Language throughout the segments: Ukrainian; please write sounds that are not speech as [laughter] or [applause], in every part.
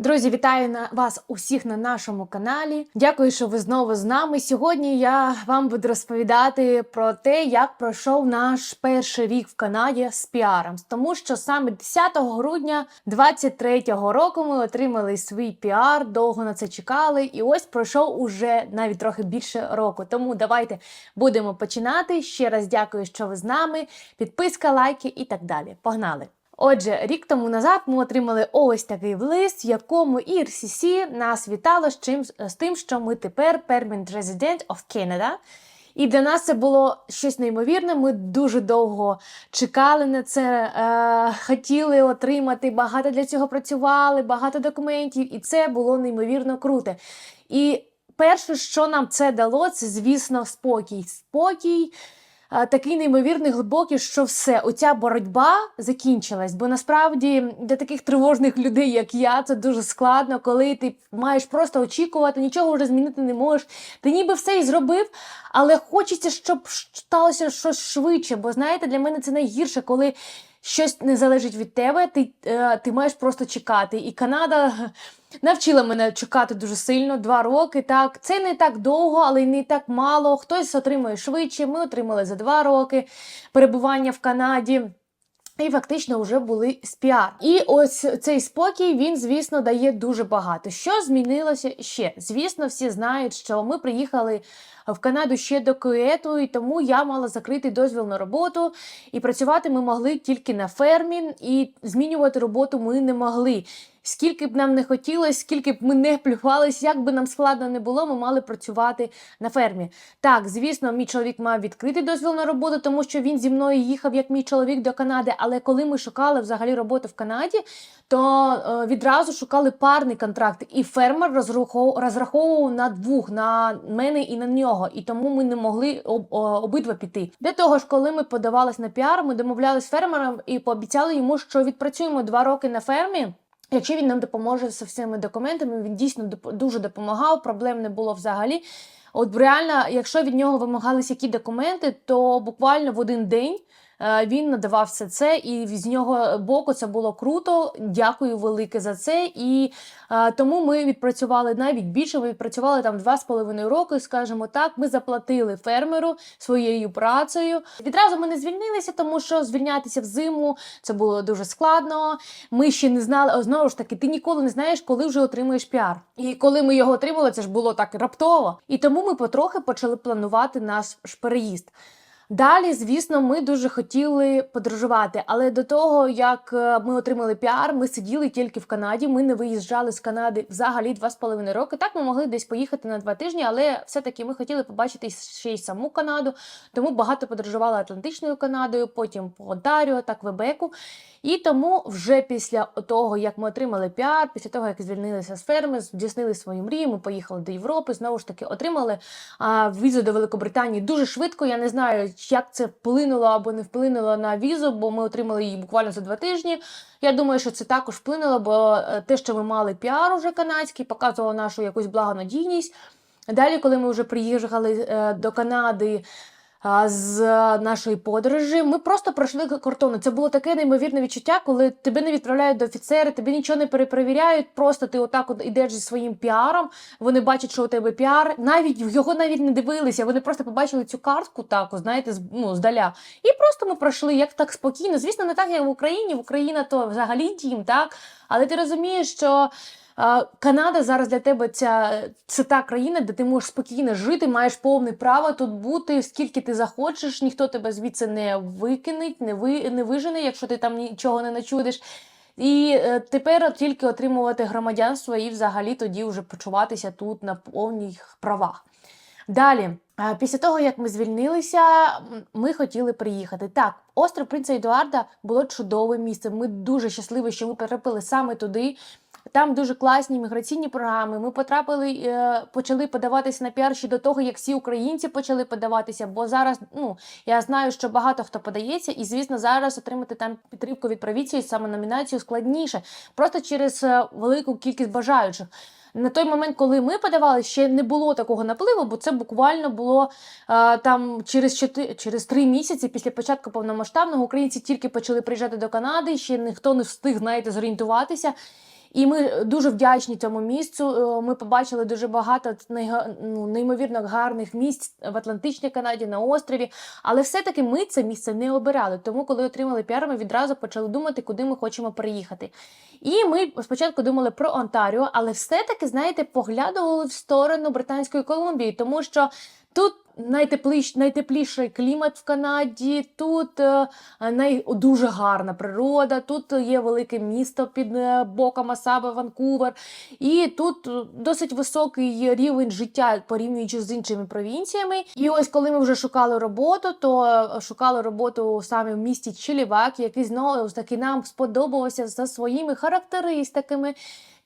Друзі, вітаю на вас усіх на нашому каналі. Дякую, що ви знову з нами. Сьогодні я вам буду розповідати про те, як пройшов наш перший рік в Канаді з піаром. Тому що саме 10 грудня 23-го року ми отримали свій піар, довго на це чекали, і ось пройшов уже навіть трохи більше року. Тому давайте будемо починати. Ще раз дякую, що ви з нами. Підписка, лайки і так далі. Погнали! Отже, рік тому назад ми отримали ось такий лист, в якому ERCC нас вітало з чим з тим, що ми тепер Permanent Resident of Canada. І для нас це було щось неймовірне. Ми дуже довго чекали на це, е, хотіли отримати, багато для цього працювали, багато документів, і це було неймовірно круте. І перше, що нам це дало, це, звісно, спокій. Спокій такий неймовірний, глибокий, що все, оця боротьба закінчилась. Бо насправді для таких тривожних людей, як я, це дуже складно, коли ти маєш просто очікувати, нічого вже змінити не можеш. Ти ніби все і зробив, але хочеться, щоб сталося щось швидше. Бо знаєте, для мене це найгірше, коли. Щось не залежить від тебе, ти, е, ти маєш просто чекати. І Канада [laughs] навчила мене чекати дуже сильно, два роки. Так, це не так довго, але й не так мало. Хтось отримує швидше. Ми отримали за два роки перебування в Канаді. І фактично вже були з піар. І ось цей спокій він, звісно, дає дуже багато. Що змінилося ще? Звісно, всі знають, що ми приїхали в Канаду ще до куету, і тому я мала закритий дозвіл на роботу. І працювати ми могли тільки на фермі, і змінювати роботу ми не могли. Скільки б нам не хотілося, скільки б ми не плювалися, як би нам складно не було, ми мали працювати на фермі. Так, звісно, мій чоловік мав відкритий дозвіл на роботу, тому що він зі мною їхав як мій чоловік до Канади. Але коли ми шукали взагалі роботу в Канаді, то е, відразу шукали парний контракт, і фермер розраховував на двох на мене і на нього. І тому ми не могли об, обидва піти. Для того ж, коли ми подавались на піар, ми домовлялися з фермером і пообіцяли йому, що відпрацюємо два роки на фермі. Якщо він нам допоможе з всіми документами, він дійсно дуже допомагав, проблем не було взагалі. От реально, якщо від нього вимагались які документи, то буквально в один день він надавав все це, і з нього боку це було круто. Дякую велике за це. І е, тому ми відпрацювали навіть більше. Ми відпрацювали там два з половиною роки, скажімо так. Ми заплатили фермеру своєю працею. Відразу ми не звільнилися, тому що звільнятися взиму це було дуже складно. Ми ще не знали, знову ж таки, ти ніколи не знаєш, коли вже отримаєш піар. І коли ми його отримали, це ж було так раптово. І тому ми потрохи почали планувати наш переїзд. Далі, звісно, ми дуже хотіли подорожувати, але до того як е, ми отримали піар, ми сиділи тільки в Канаді. Ми не виїжджали з Канади взагалі два з половиною роки. Так ми могли десь поїхати на два тижні, але все-таки ми хотіли побачити ще й саму Канаду. Тому багато подорожували Атлантичною Канадою, потім по Онтаріо та Квебеку. І тому вже після того, як ми отримали піар, після того як звільнилися з ферми, здійснили свої мрії, ми поїхали до Європи. Знову ж таки, отримали а, візу до Великобританії дуже швидко. Я не знаю, як це вплинуло або не вплинуло на візу, бо ми отримали її буквально за два тижні. Я думаю, що це також вплинуло, бо е, те, що ми мали піар уже канадський, показувало нашу якусь благонадійність. Далі, коли ми вже приїхали е, до Канади з нашої подорожі, ми просто пройшли кордону. Це було таке неймовірне відчуття, коли тебе не відправляють до офіцери, тобі нічого не перепровіряють, просто ти отак от ідеш зі своїм піаром. Вони бачать, що у тебе піар. Навіть його навіть не дивилися. Вони просто побачили цю картку, так, знаєте, з- ну, здаля. І просто ми пройшли як так спокійно. Звісно, не так, як в Україні. В Україна то взагалі дім, так. Але ти розумієш, що. Канада зараз для тебе ця, це та країна, де ти можеш спокійно жити, маєш повне право тут бути, скільки ти захочеш, ніхто тебе звідси не викинеть, не, ви, не вижене, якщо ти там нічого не начудиш. І е, тепер тільки отримувати громадянство і взагалі тоді вже почуватися тут на повних правах. Далі, після того, як ми звільнилися, ми хотіли приїхати. Так, остров Принца Едуарда було чудове місце. Ми дуже щасливі, що ми потрапили саме туди. Там дуже класні міграційні програми. Ми потрапили, е, почали подаватися на піар до того, як всі українці почали подаватися. Бо зараз, ну я знаю, що багато хто подається, і звісно, зараз отримати там підтримку від провінції, саме номінацію складніше, просто через е, велику кількість бажаючих. На той момент, коли ми подавали, ще не було такого напливу, бо це буквально було е, там через чотири через три місяці після початку повномасштабного українці тільки почали приїжджати до Канади. Ще ніхто не встиг знаєте, зорієнтуватися. І ми дуже вдячні цьому місцю. Е, Ми побачили дуже багато ну, неймовірно гарних місць в Атлантичній Канаді на острові. Але все-таки ми це місце не обирали. Тому, коли отримали піар, ми відразу почали думати, куди ми хочемо переїхати. І ми спочатку думали про Онтаріо, але все-таки, знаєте, поглядували в сторону Британської Колумбії, тому що тут найтепліш, найтепліший клімат в Канаді, тут е, най, дуже гарна природа, тут є велике місто під е, боком Асаби, Ванкувер, і тут е, досить високий рівень життя порівнюючи з іншими провінціями. І ось коли ми вже шукали роботу, то шукали роботу саме в місті Чилівак, який знову таки нам сподобався за своїми характеристиками.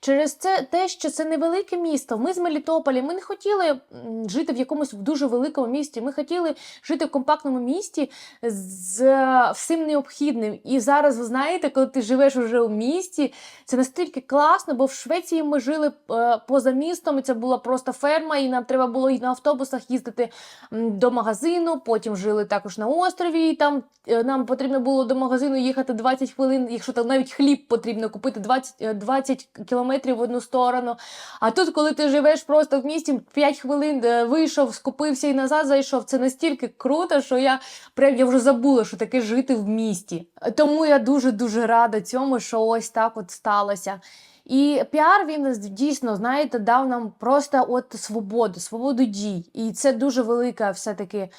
Через це те, що це невелике місто. Ми з Мелітополя. Ми не хотіли жити в якомусь дуже великому місті. Ми хотіли жити в компактному місті з е, всім необхідним. І зараз, ви знаєте, коли ти живеш уже у місті, це настільки класно, бо в Швеції ми жили е, поза містом, і це була просто ферма, і нам треба було і на автобусах їздити до магазину. Потім жили також на острові. І там е, нам потрібно було до магазину їхати 20 хвилин, якщо там навіть хліб потрібно купити 20, е, 20 кілометрів в одну сторону. А тут, коли ти живеш просто в місті, 5 хвилин е, вийшов, скупився і назад зайшов. Це настільки круто, що я прям я вже забула, що таке жити в місті. Тому я дуже дуже рада цьому, що ось так от сталося. І піар він дійсно, знаєте, дав нам просто от свободу, свободу дій. І це дуже велика все-таки. е,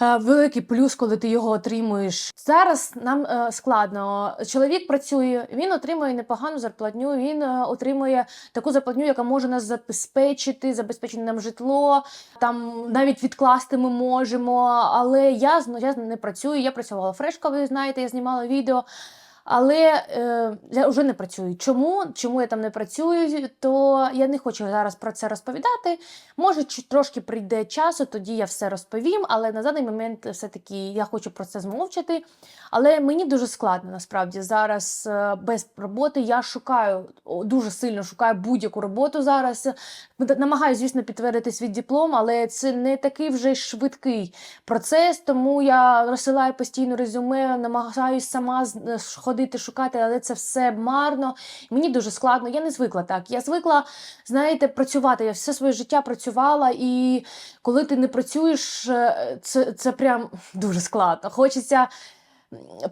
Великий плюс, коли ти його отримуєш. Зараз нам е, складно. Чоловік працює, він отримує непогану зарплатню. Він е, отримує таку зарплатню, яка може нас забезпечити, забезпечити нам житло. Там навіть відкласти ми можемо. Але я я не працюю. Я працювала фрешка, ви знаєте, я знімала відео. Але е, я вже не працюю. Чому? Чому я там не працюю? То я не хочу зараз про це розповідати. Може, трошки прийде часу, тоді я все розповім. Але на даний момент все-таки я хочу про це змовчати. Але мені дуже складно насправді зараз е, без роботи. Я шукаю дуже сильно шукаю будь-яку роботу зараз. Намагаюся, звісно, підтвердити свій диплом, але це не такий вже швидкий процес. Тому я розсилаю постійно резюме, намагаюся сама е, ходити шукати, але це все марно. Мені дуже складно. Я не звикла так. Я звикла, знаєте, працювати. Я все своє життя працювала, і коли ти не працюєш, е, це, це прям дуже складно. Хочеться.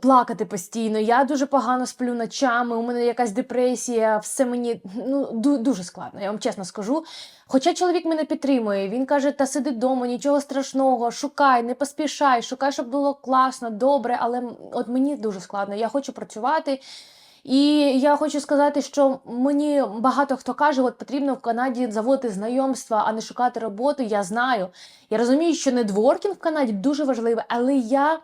Плакати постійно, я дуже погано сплю ночами, у мене якась депресія, все мені ну дуже складно, я вам чесно скажу. Хоча чоловік мене підтримує, він каже: та сиди вдома, нічого страшного, шукай, не поспішай, шукай, щоб було класно, добре, але от мені дуже складно. Я хочу працювати. І я хочу сказати, що мені багато хто каже, от потрібно в Канаді заводити знайомства, а не шукати роботу. Я знаю. Я розумію, що недворкінг в Канаді дуже важливий, але я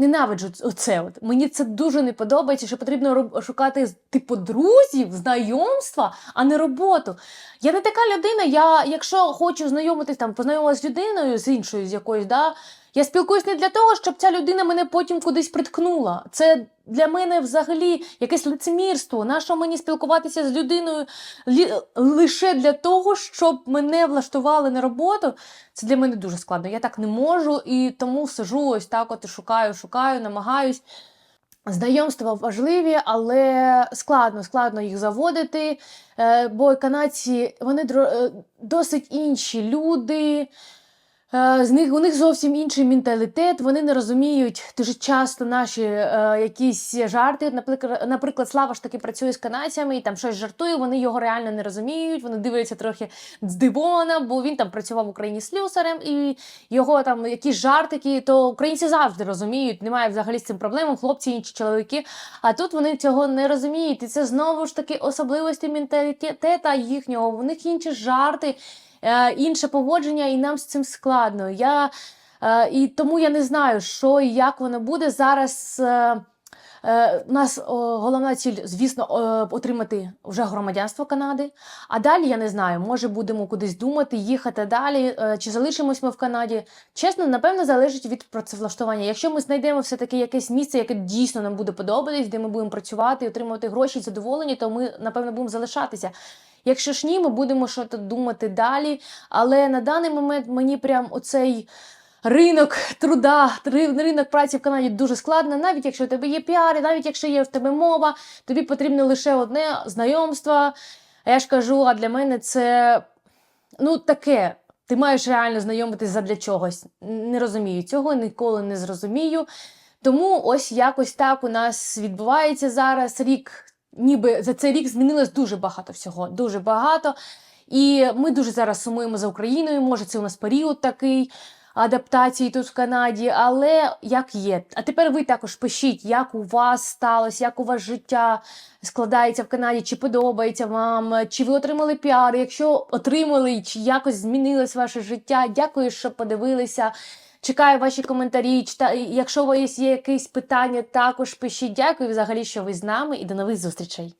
ненавиджу це. От. Мені це дуже не подобається, що потрібно шукати типу друзів, знайомства, а не роботу. Я не така людина. Я, якщо хочу знайомитись там, познайомилася з людиною з іншою з якоюсь, да, я спілкуюсь не для того, щоб ця людина мене потім кудись приткнула. Це для мене взагалі якесь лицемірство. Нащо мені спілкуватися з людиною лише для того, щоб мене влаштували на роботу? Це для мене дуже складно. Я так не можу, і тому сижу ось так, от і шукаю, шукаю, намагаюсь. Знайомства важливі, але складно, складно їх заводити, е, бо канадці вони е, досить інші люди. Е, З них у них зовсім інший менталітет. Вони не розуміють дуже часто наші е, якісь жарти. Наприклад, наприклад, Слава ж таки працює з канадцями і там щось жартує. Вони його реально не розуміють. Вони дивляться трохи здивовано, бо він там працював в Україні слюсарем, і його там якісь жартики, то українці завжди розуміють. Немає взагалі з цим проблем. Хлопці, інші чоловіки. А тут вони цього не розуміють. І це знову ж таки особливості менталітета їхнього. У них інші жарти інше поводження, і нам з цим складно. Я, е, і тому я не знаю, що і як воно буде. Зараз е, е, у нас головна ціль, звісно, е, отримати вже громадянство Канади. А далі я не знаю, може будемо кудись думати, їхати далі, е, чи залишимось ми в Канаді. Чесно, напевно, залежить від працевлаштування. Якщо ми знайдемо все-таки якесь місце, яке дійсно нам буде подобатись, де ми будемо працювати отримувати гроші задоволення, то ми, напевно, будемо залишатися. Якщо ж ні, ми будемо щось думати далі. Але на даний момент мені прям оцей Ринок труда, ринок праці в Канаді дуже складно, навіть якщо у тебе є піари, навіть якщо є в тебе мова, тобі потрібно лише одне знайомство. А я ж кажу, а для мене це ну таке. Ти маєш реально знайомитись задля чогось. Не розумію цього, ніколи не зрозумію. Тому ось якось так у нас відбувається зараз рік. Ніби за цей рік змінилось дуже багато всього, дуже багато. І ми дуже зараз сумуємо за Україною. Може, це у нас період такий адаптації тут в Канаді, але як є. А тепер ви також пишіть, як у вас сталося, як у вас життя складається в Канаді, чи подобається вам, чи ви отримали піар. Якщо отримали, чи якось змінилось ваше життя. Дякую, що подивилися. Чекаю ваші коментарі. Чита... Якщо у вас є якісь питання, також пишіть. Дякую взагалі, що ви з нами, і до нових зустрічей.